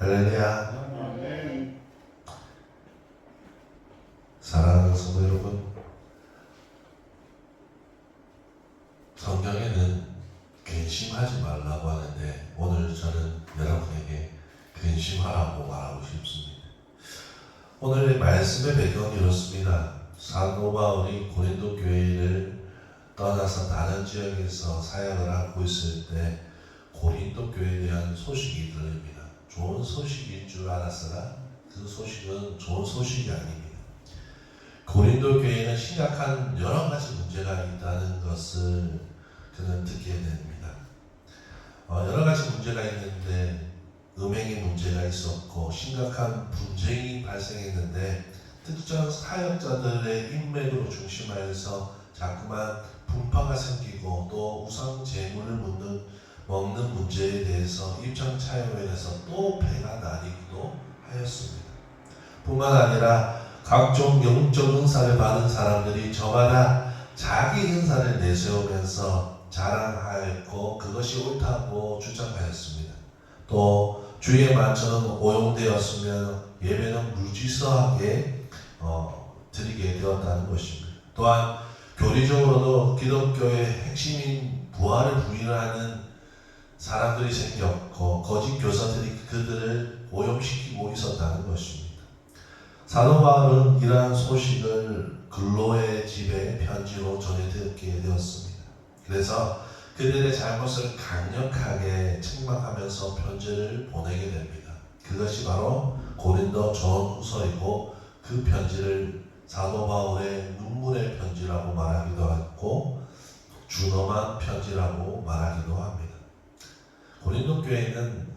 할렐루야. 사랑하는 성도 여러분, 성경에는 근심하지 말라고 하는데 오늘 저는 여러분에게 근심하라고 말하고 싶습니다. 오늘의 말씀의 배경은 이렇습니다. 사도 바울이 고린도 교회를 떠나서 다른 지역에서 사역을 하고 있을 때 고린도 교회에 대한 소식이 들립니다. 좋은 소식일 줄 알았으나 그 소식은 좋은 소식이 아닙니다. 고린도 교회는 심각한 여러 가지 문제가 있다는 것을 그는 듣게 됩니다. 어, 여러 가지 문제가 있는데 음행의 문제가 있었고 심각한 분쟁이 발생했는데 특정 사역자들의 인맥으로 중심하여서 자꾸만 분파가 생기고 또 우상 재물을 묻는 먹는 문제에 대해서 입장 차이로 인해서 또 배가 나뉘기도 하였습니다. 뿐만 아니라 각종 영적 은사를 받은 사람들이 저마다 자기 은사를 내세우면서 자랑하였고 그것이 옳다고 주장하였습니다. 또 주의 만처는 오용되었으면 예배는 무지서하게 어, 드리게 되었다는 것입니다. 또한 교리적으로도 기독교의 핵심인 부활을 부인하는 사람들이 생겼고 거짓 교사들이 그들을 오염시키고 있었다는 것입니다. 사도 바울은 이러한 소식을 근로의 집에 편지로 전해 듣게 되었습니다. 그래서 그들의 잘못을 강력하게 책망하면서 편지를 보내게 됩니다. 그것이 바로 고린도 전후서이고 그 편지를 사도 바울의 눈물의 편지라고 말하기도 하고 준엄한 편지라고 말하기도 합니다. 고린도 교회는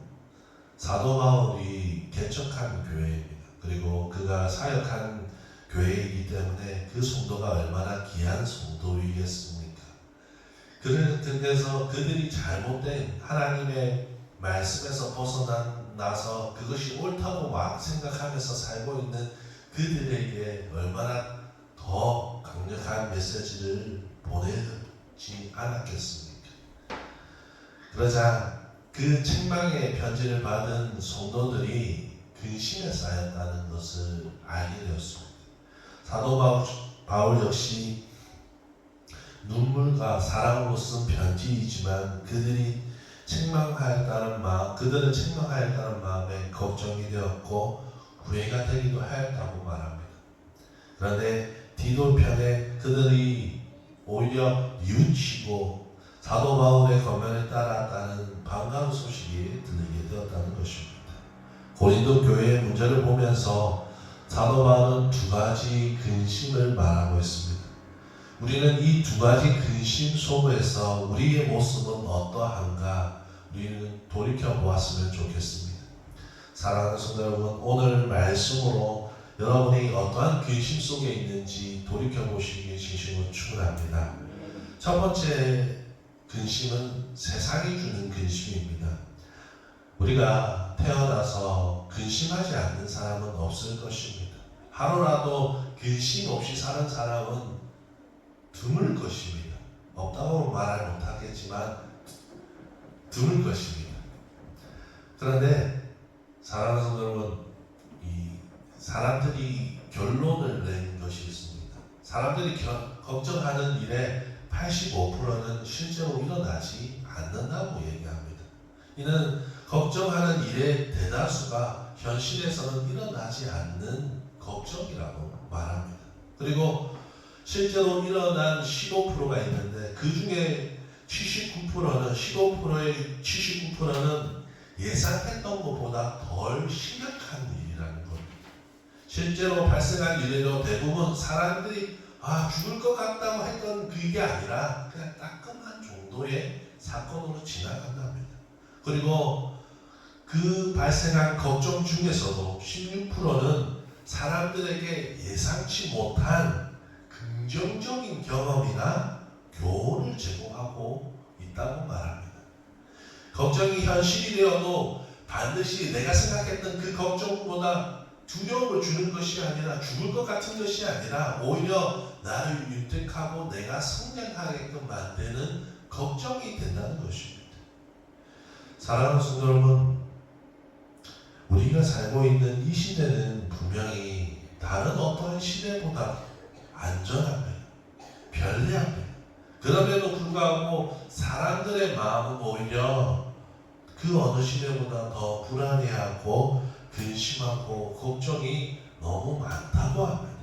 사도 바울이 개척한 교회입니다. 그리고 그가 사역한 교회이기 때문에 그 성도가 얼마나 귀한 성도이겠습니까? 그를 그래서 그들이 잘못된 하나님의 말씀에서 벗어나서 그것이 옳다고 막 생각하면서 살고 있는 그들에게 얼마나 더 강력한 메시지를 보내지 않았겠습니까? 그러자 그 책망의 편지를 받은 성도들이 근심에 쌓였다는 것을 알게 되었습니다. 사도 바울, 바울 역시 눈물과 사랑으로 쓴 편지이지만 그들이 책망하였다는 마음, 그들을 책망하였다는 마음에 걱정이 되었고 후회가 되기도 하였다고 말합니다. 그런데 디도 편에 그들이 오히려 뉘우치고 사도 바울의 검면에 따랐다는 반가운 소식이 들리게 되었다는 것입니다. 고린도 교회의 문제를 보면서 사도 바울은 두 가지 근심을 말하고 있습니다. 우리는 이 두 가지 근심 속에서 우리의 모습은 어떠한가 우리는 돌이켜 보았으면 좋겠습니다. 사랑하는 성도 여러분, 오늘 말씀으로 여러분이 어떠한 근심 속에 있는지 돌이켜 보시기 진심으로 축원합니다. 첫 번째 근심은 세상이 주는 근심입니다. 우리가 태어나서 근심하지 않는 사람은 없을 것입니다. 하루라도 근심 없이 사는 사람은 드물 것입니다. 없다고 말을 못하겠지만 드물 것입니다. 그런데 사랑하는 여러분, 이 사람들이 결론을 낸 것이 있습니다. 사람들이 겨- 걱정하는 일에 85%는 실제로 일어나지 않는다고 얘기합니다. 이는 걱정하는 일의 대다수가 현실에서는 일어나지 않는 걱정이라고 말합니다. 그리고 실제로 일어난 15%가 있는데 그 중에 79%는 15%의 79%는 예상했던 것보다 덜 심각한 일이라는 겁니다. 실제로 발생한 일에도 대부분 사람들이 아 죽을 것 같다고 했던 그게 아니라 그냥 따끔한 정도의 사건으로 지나간답니다. 그리고 그 발생한 걱정 중에서도 16%는 사람들에게 예상치 못한 긍정적인 경험이나 교훈을 제공하고 있다고 말합니다. 걱정이 현실이 되어도 반드시 내가 생각했던 그 걱정보다 두려움을 주는 것이 아니라 죽을 것 같은 것이 아니라 오히려 나를 윤택하고 내가 성장하게끔 만드는 걱정이 된다는 것입니다. 사랑하는 성도 여러분, 우리 우리가 살고 있는 이 시대는 분명히 다른 어떠한 시대보다 안전합니다. 편리합니다. 그럼에도 불구하고 사람들의 마음은 오히려 그 어느 시대보다 더 불안해하고 근심하고 걱정이 너무 많다고 합니다.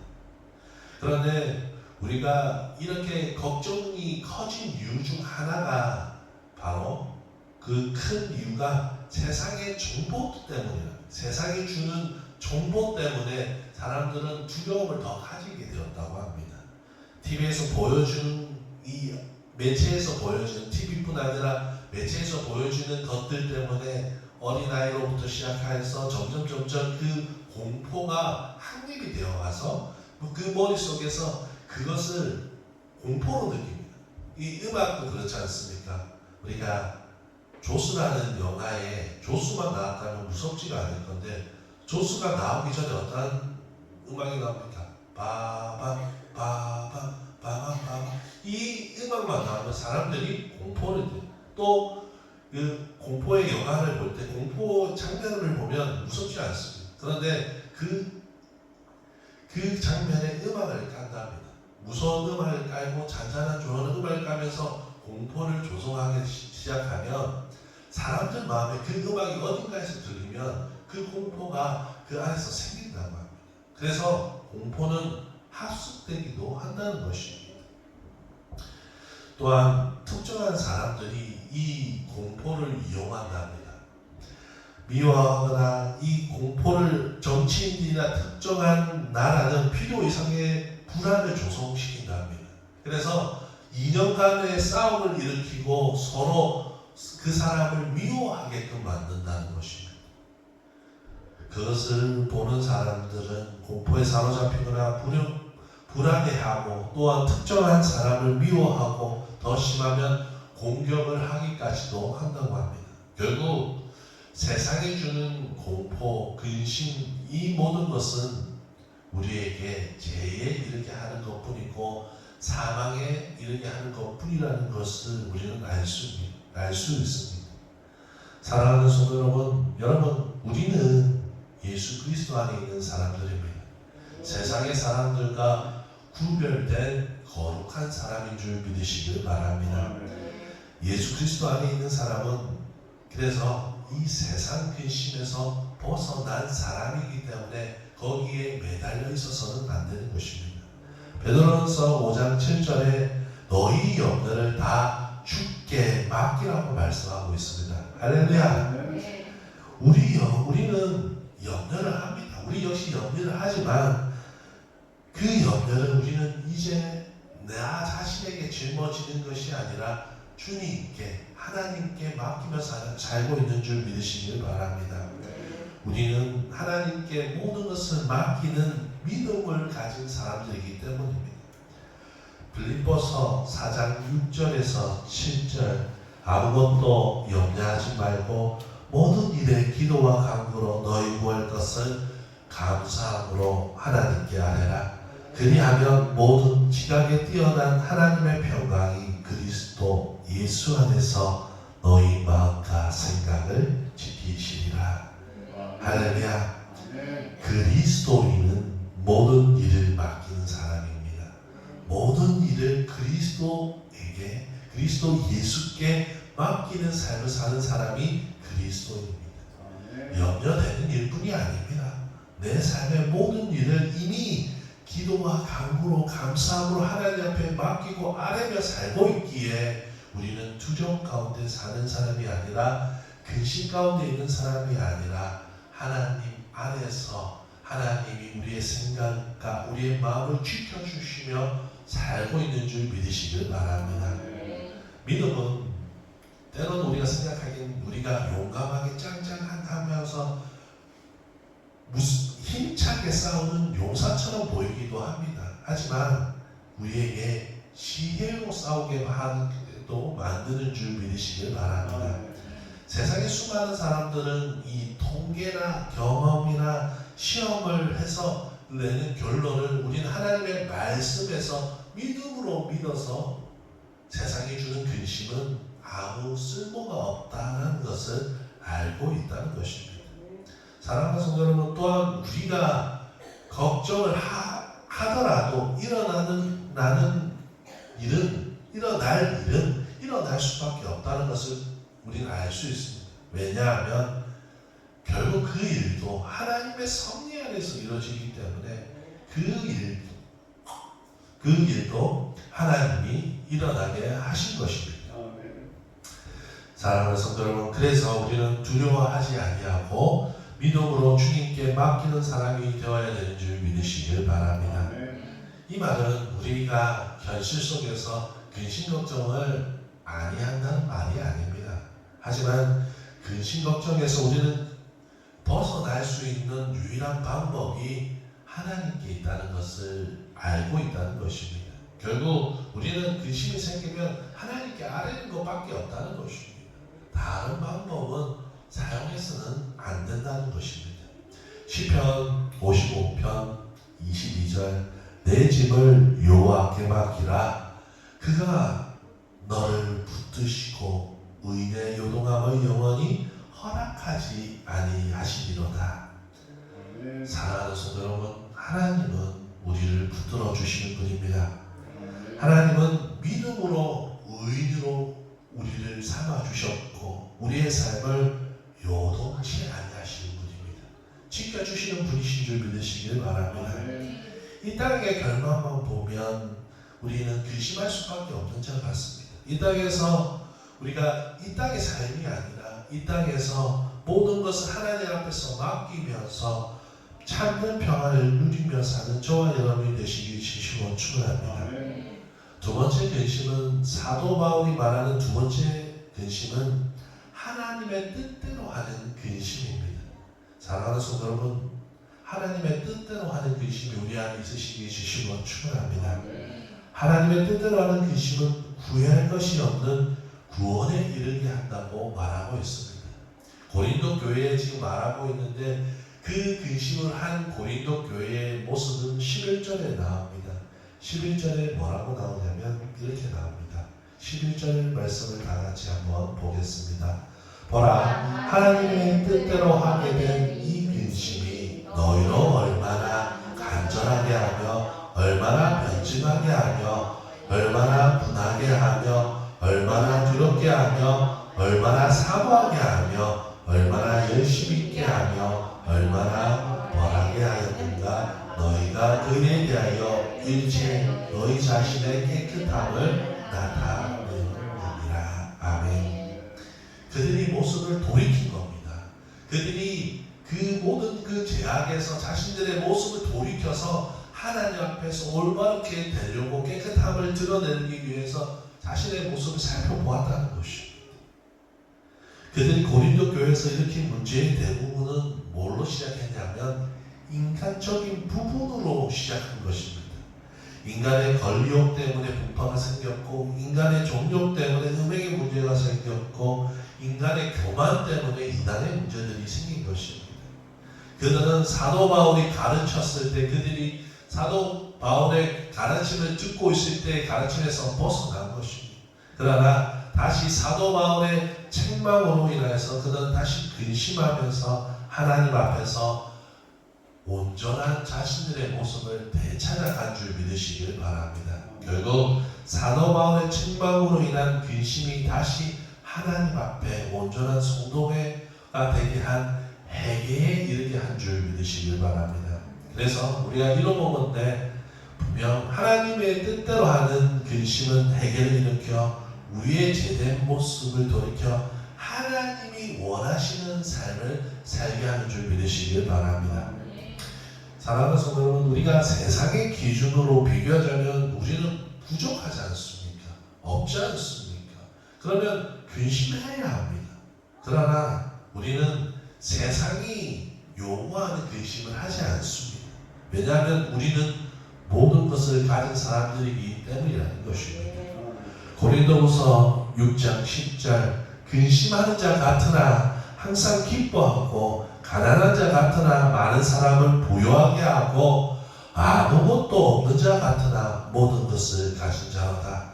그런데 우리가 이렇게 걱정이 커진 이유 중 하나가 바로 그 큰 이유가 세상의 정보 때문이에요. 세상이 주는 정보 때문에 사람들은 두려움을 더 가지게 되었다고 합니다. TV에서 보여주는 이 매체에서 보여주는 TV뿐 아니라 매체에서 보여주는 것들 때문에 어린아이로부터 시작해서 점점 점점 그 공포가 확립이 되어 와서 그 머릿속에서 그것을 공포로 느낍니다. 이 음악도 그렇지 않습니까? 우리가 조수라는 영화에 조수만 나왔다면 무섭지가 않을 건데 조수가 나오기 전에 어떠한 음악이 나옵니까? 바밤 바밤 바밤 바밤 이 음악만 나오면 사람들이 공포를. 또 그 공포의 영화를 볼 때 공포 장면을 보면 무섭지 않습니다. 그런데 그, 그 장면에 음악을 깐답니다. 무서운 음악을 깔고 잔잔한 조용한 음악을 까면서 공포를 조성하기 시- 시작하면 사람들 마음에 그 음악이 어딘가에서 들리면 그 공포가 그 안에서 생긴다고 합니다. 그래서 공포는 합숙되기도 한다는 것입니다. 또한 특정한 사람들이 이 공포를 이용한답니다. 미워하거나 이 공포를 정치인들이나 특정한 나라는 필요 이상의 불안을 조성시킨답니다. 그래서 이념간의 싸움을 일으키고 서로 그 사람을 미워하게끔 만든다는 것입니다. 그것을 보는 사람들은 공포에 사로잡히거나 불안, 불안해하고 또한 특정한 사람을 미워하고 더 심하면 공격을 하기까지도 한다고 합니다. 결국 세상이 주는 공포, 근심 이 모든 것은 우리에게 죄에 이르게 하는 것 뿐이고 사망에 이르게 하는 것 뿐이라는 것을 우리는 알수알수 있습니다. 사랑하는 성도 여러분, 여러분 우리는 예수 그리스도 안에 있는 사람들입니다. 세상의 사람들과 구별된 거룩한 사람인 줄 믿으시길 바랍니다. 예수 그리스도 안에 있는 사람은 그래서 이 세상 근심에서 벗어난 사람이기 때문에 거기에 매달려 있어서는 안 되는 것입니다. 베드로전서 5장 7절에 너희 염려를 다 주께 맡기라고 말씀하고 있습니다. 할렐루야. 우리 여, 우리는 염려를 합니다. 우리 역시 염려를 하지만 그 염려를 우리는 이제 나 자신에게 짊어지는 것이 아니라 주님께 하나님께 맡기며 살- 살고 있는 줄 믿으시길 바랍니다. 우리는 하나님께 모든 것을 맡기는 믿음을 가진 사람들이기 때문입니다. 빌립보서 4장 6절에서 7절 아무것도 염려하지 말고 모든 일에 기도와 간구로 너희 구할 것을 감사함으로 하나님께 아뢰라. 그리하면 모든 지각에 뛰어난 하나님의 평강이 그리스도 예수 안에서 너희 마음과 생각을 지키시리라. 할렐루야. 그리스도인은 모든 일을 맡기는 사람입니다. 모든 일을 그리스도에게 그리스도 예수께 맡기는 삶을 사는 사람이 그리스도입니다. 염려되는 일뿐이 아닙니다. 내 삶의 모든 일을 이미 기도와 간구로 감사함으로 하나님 앞에 맡기고 아뢰며 살고 있기에 우리는 투정 가운데 사는 사람이 아니라 근심 가운데 있는 사람이 아니라 하나님 안에서 하나님이 우리의 생각과 우리의 마음을 지켜주시며 살고 있는 줄 믿으시길 바랍니다. 믿음은 때로는 우리가 생각하기엔 우리가 용감하게 짱짱하면서 무슨 힘차게 싸우는 용사처럼 보이기도 합니다. 하지만 우리에게 시혜로 싸우게 하 도 만드는 줄 믿으시길 바랍니다. 세상의 수많은 사람들은 이 통계나 경험이나 시험을 해서 내는 결론을 우리는 하나님의 말씀에서 믿음으로 믿어서 세상이 주는 근심은 아무 쓸모가 없다는 것을 알고 있다는 것입니다. 사랑하는 성도 여러분 또한 우리가 걱정을 하, 하더라도 일어나는 나는 일은 일어날 일은 일어날 수밖에 없다는 것을 우리는 알 수 있습니다. 왜냐하면 결국 그 일도 하나님의 섭리 안에서 이루어지기 때문에 그 일, 그 일도 하나님이 일어나게 하신 것입니다. 사랑하는 성도 여러분, 그래서 우리는 두려워하지 아니하고 믿음으로 주님께 맡기는 사람이 되어야 되는 줄 믿으시길 바랍니다. 이 말은 우리가 현실 속에서 근심 걱정을 아니한다는 말이 아닙니다. 하지만 근심 걱정에서 우리는 벗어날 수 있는 유일한 방법이 하나님께 있다는 것을 알고 있다는 것입니다. 결국 우리는 근심이 생기면 하나님께 아뢰는 것밖에 없다는 것입니다. 다른 방법은 사용해서는 안 된다는 것입니다. 시편 55편 22절 내 집을 여호와께 맡기라 그가 너를 붙드시고 의인의 요동함을 영원히 허락하지 아니하시리로다. 사랑하는 성도 여러분 하나님은 우리를 붙들어 주시는 분입니다. 하나님은 믿음으로 의인으로 우리를 삼아 주셨고 우리의 삶을 요동치 아니하시는 분입니다 지켜 주시는 분이신 줄 믿으시길 바랍니다. 이 땅의 결말만 보면 우리는 근심할 수밖에 없는 것 같습니다. 이 땅에서 우리가 이 땅의 삶이 아니라 이 땅에서 모든 것을 하나님 앞에서 맡기면서 참된 평안을 누리며 사는 저와 여러분이 되시길 진심으로 축원합니다. 두 번째 근심은 사도 바울이 말하는 두 번째 근심은 하나님의 뜻대로 하는 근심입니다. 사랑하는 성도 여러분, 하나님의 뜻대로 하는 근심이 우리 안에 있으시기 주시고 축원합니다. 하나님의 뜻대로 하는 근심은 구애할 것이 없는 구원에 이르게 한다고 말하고 있습니다. 고린도 교회에 지금 말하고 있는데 그 근심을 한 고린도 교회의 모습은 11절에 나옵니다. 11절에 뭐라고 나오냐면 이렇게 나옵니다. 11절 말씀을 다 같이 한번 보겠습니다. 보라 하나님의 뜻대로 하게 된 이 근심이 너희로 얼마나 간절하게 하며 얼마나 변증하게 하며 얼마나 분하게 하며 얼마나 두렵게 하며 얼마나 사모하게 하며 얼마나 열심히 있게 하며 얼마나 벌하게 하였는가? 너희가 그에 대하여 일체 너희 자신의 깨끗함을 나타내느니라. 아멘. 그들이 모습을 돌이킨 겁니다. 그들이 그 모든 그 죄악에서 자신들의 모습을 돌이켜서 하나님 앞에서 올바르게 되려고 깨끗함을 드러내기 위해서 자신의 모습을 살펴보았다는 것입니다. 그들이 고린도 교회에서 일으킨 문제의 대부분은 뭘로 시작했냐면 인간적인 부분으로 시작한 것입니다. 인간의 권리욕 때문에 분파가 생겼고 인간의 종족 때문에 음행의 문제가 생겼고 인간의 교만 때문에 이단의 문제들이 생긴 것입니다. 그들은 사도 바울이 가르쳤을 때 그들이 사도 바울의 가르침을 듣고 있을 때 가르침에서 벗어난 것입니다. 그러나 다시 사도 바울의 책망으로 인하여서 그는 다시 근심하면서 하나님 앞에서 온전한 자신들의 모습을 되찾아간 줄 믿으시길 바랍니다. 결국 사도 바울의 책망으로 인한 근심이 다시 하나님 앞에 온전한 성도가 되게 한 회개에 이르게 한 줄 믿으시길 바랍니다. 그래서 우리가 잃어먹은데 분명 하나님의 뜻대로 하는 근심은 해결을 일으켜 우리의 제된 모습을 돌이켜 하나님이 원하시는 삶을 살게 하는 줄 믿으시길 바랍니다. 사랑하는 성도 여러분, 우리가 세상의 기준으로 비교하자면 우리는 부족하지 않습니까? 없지 않습니까? 그러면 근심해야 합니다. 그러나 우리는 세상이 요구하는 근심을 하지 않습니다. 왜냐하면 우리는 모든 것을 가진 사람들이기 때문이라는 것입니다. 고린도후서 6장 10절 근심하는 자 같으나 항상 기뻐하고 가난한 자 같으나 많은 사람을 부유하게 하고 아무것도 없는 자 같으나 모든 것을 가진 자로다.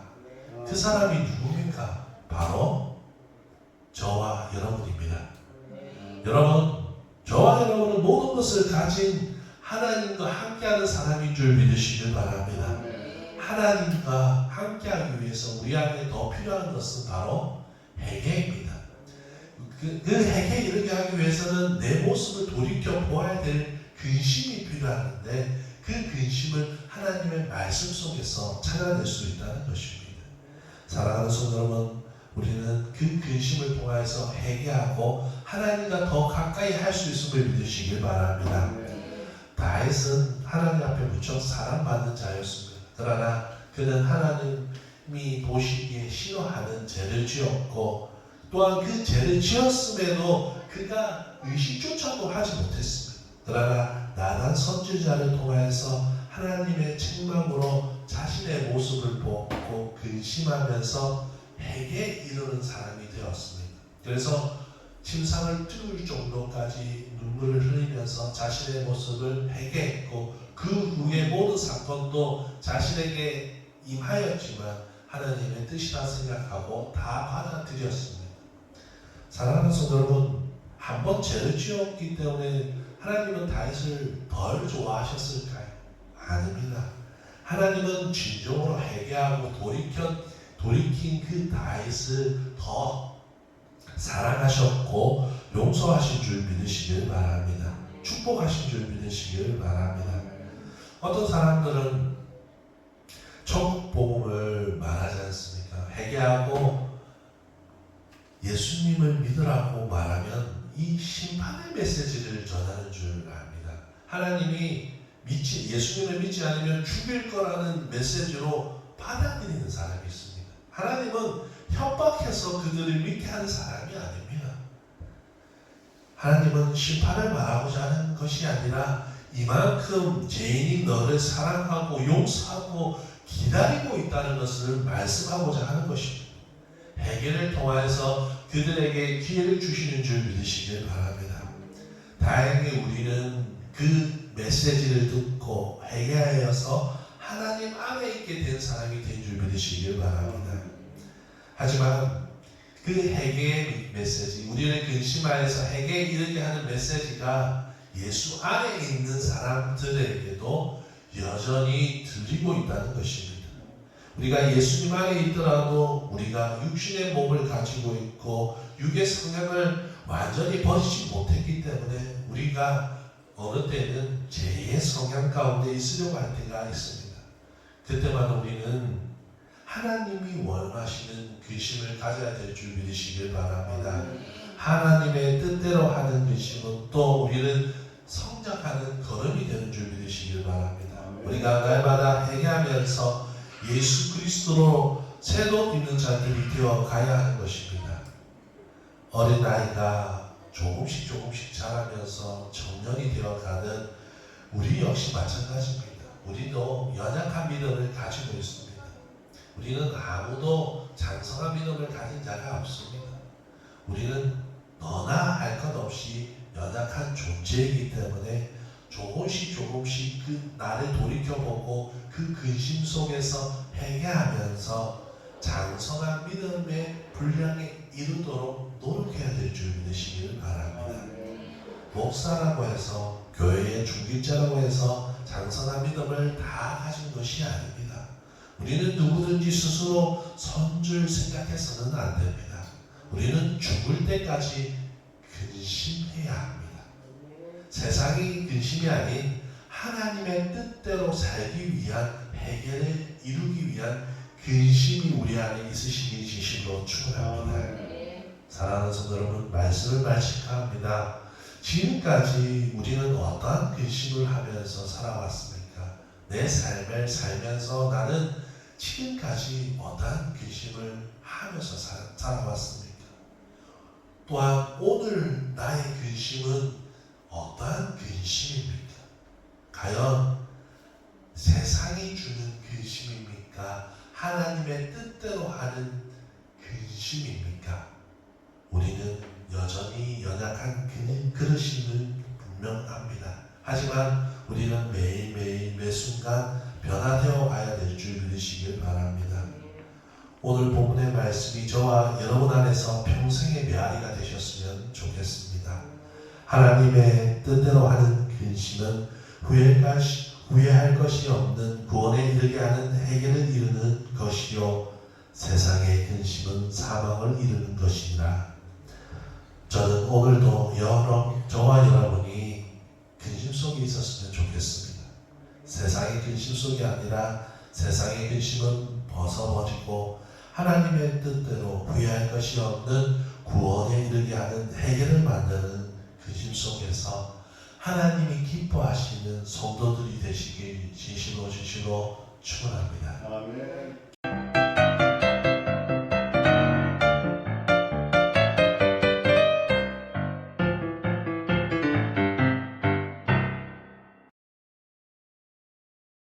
그 사람이 누굽니까? 바로 저와 여러분입니다. 여러분, 저와 여러분 것을 가진 하나님과 함께하는 사람인 줄 믿으시길 바랍니다. 아멘. 하나님과 함께하기 위해서 우리 안에 더 필요한 것은 바로 회개입니다. 그, 그 회개 이르게 하기 위해서는 내 모습을 돌이켜 보아야 될 근심이 필요한데 그 근심을 하나님의 말씀 속에서 찾아낼 수 있다는 것입니다. 사랑하는 성도 여러분, 우리는 그 근심을 통하여서 회개하고 하나님과 더 가까이 할 수 있음을 믿으시길 바랍니다. 다윗은 하나님 앞에 무척 사랑받는 자였습니다. 그러나 그는 하나님이 보시기에 싫어하는 죄를 지었고 또한 그 죄를 지었음에도 그가 의식조차도 하지 못했습니다. 그러나 나단 선지자를 통하여서 하나님의 책망으로 자신의 모습을 보고 근심하면서 회개에 이르는 사람이 되었습니다. 그래서 침상을 뚫을 정도까지 눈물을 흘리면서 자신의 모습을 회개했고 그 후에 모든 사건도 자신에게 임하였지만 하나님의 뜻이라 생각하고 다 받아들였습니다. 사랑하는 성도 여러분, 한 번 죄를 지었기 때문에 하나님은 다윗을 덜 좋아하셨을까요? 아닙니다. 하나님은 진정으로 회개하고 돌이켜 돌이킨 그 다윗을 더 사랑하셨고 용서하신 줄 믿으시길 바랍니다. 축복하신 줄 믿으시길 바랍니다. 어떤 사람들은 천국 복음을 말하지 않습니까? 회개하고 예수님을 믿으라고 말하면 이 심판의 메시지를 전하는 줄 압니다. 하나님이 믿지 예수님을 믿지 않으면 죽일 거라는 메시지로 받아들이는 사람이 있습니다. 하나님은 협박해서 그들을 믿게 하는 사람이 아닙니다. 하나님은 심판을 말하고자 하는 것이 아니라 이만큼 죄인이 너를 사랑하고 용서하고 기다리고 있다는 것을 말씀하고자 하는 것입니다. 회개를 통하여서 그들에게 기회를 주시는 줄 믿으시길 바랍니다. 다행히 우리는 그 메시지를 듣고 회개하여서 하나님 안에 있게 된 사람이 된 줄 믿으시길 바랍니다. 하지만 그 회개의 메시지, 우리를 근심하여서 회개에 이르게 하는 메시지가 예수 안에 있는 사람들에게도 여전히 들리고 있다는 것입니다. 우리가 예수님 안에 있더라도 우리가 육신의 몸을 가지고 있고 육의 성향을 완전히 버리지 못했기 때문에 우리가 어느 때는 죄의 성향 가운데 있으려고 할 때가 있습니다. 그때마다 우리는 하나님이 원하시는 귀심을 가져야 될 줄 믿으시길 바랍니다. 하나님의 뜻대로 하는 귀심은 또 우리는 성장하는 걸음이 되는 줄 믿으시길 바랍니다. 우리가 날마다 회개하면서 예수 그리스도로 새로 입는 자들이 되어 가야 하는 것입니다. 어린 아이가 조금씩 조금씩 자라면서 청년이 되어가는 우리 역시 마찬가지입니다. 우리도 연약한 믿음을 가지고 있습니다. 우리는 아무도 장성한 믿음을 가진 자가 없습니다. 우리는 너나 할 것 없이 연약한 존재이기 때문에 조금씩 조금씩 그 나를 돌이켜보고 그 근심 속에서 회개하면서 장성한 믿음의 분량에 이르도록 노력해야 될 줄 믿으시길 바랍니다. 목사라고 해서 교회의 중직자라고 해서 장성한 믿음을 다 가진 것이 아닙니다. 우리는 누구 든지 스스로 선줄 생각해서는 안 됩니다. 우리는 죽을 때까지 근심해야 합니다. 세상이 근심이 아닌 하나님의 뜻대로 살기 위한 해결을 이루기 위한 근심이 우리 안에 있으시기 진심으로 축원합니다. 사랑하는 성도 여러분 말씀을 말씀합니다. 지금까지 우리는 어떠한 근심을 하면서 살아왔습니까? 내 삶을 살면서 나는 지금까지 어떠한 근심을 하면서 살- 살아왔습니까? 또한 오늘 나의 근심은 어떠한 근심입니까? 과연 오늘 본문의 말씀이 저와 여러분 안에서 평생의 메아리가 되셨으면 좋겠습니다. 하나님의 뜻대로 하는 근심은 후회할, 후회할 것이 없는 구원에 이르게 하는 해결을 이루는 것이요 세상의 근심은 사망을 이루는 것이니라. 저는 오늘도 여러 저와 여러분이 근심 속에 있었으면 좋겠습니다. 세상의 근심 속이 아니라 세상의 근심은 벗어버리고 하나님의 뜻대로 후회할 것이 없는 구원에 이르게 하는 해결을 만드는 근심 속에서 하나님이 기뻐하시는 성도들이 되시길 진실로 진실로 축원합니다. 아멘.